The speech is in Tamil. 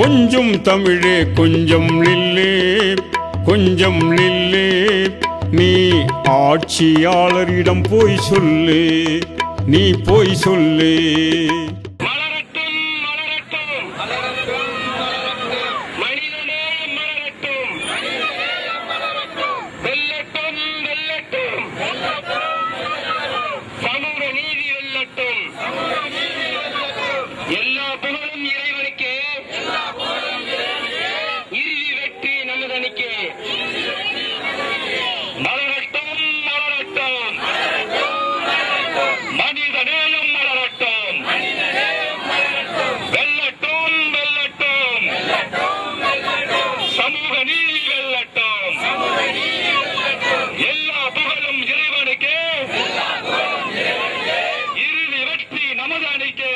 கொஞ்சம் தமிழே கொஞ்சம் நில்லே கொஞ்சம் நில்லே நீ ஆட்சியாளரிடம் போய் சொல்லு. நீ போய் சொல்லு. இன்னைக்கு மலரட்டும் மலரட்டும். மனித நேயம் மலரட்டும். வெல்லட்டும் வெல்லட்டும். சமூக நீதி வெல்லட்டும். எல்லா புகழும் இறைவனுக்கு. இறுதி வெற்றி நமது அணிக்கு.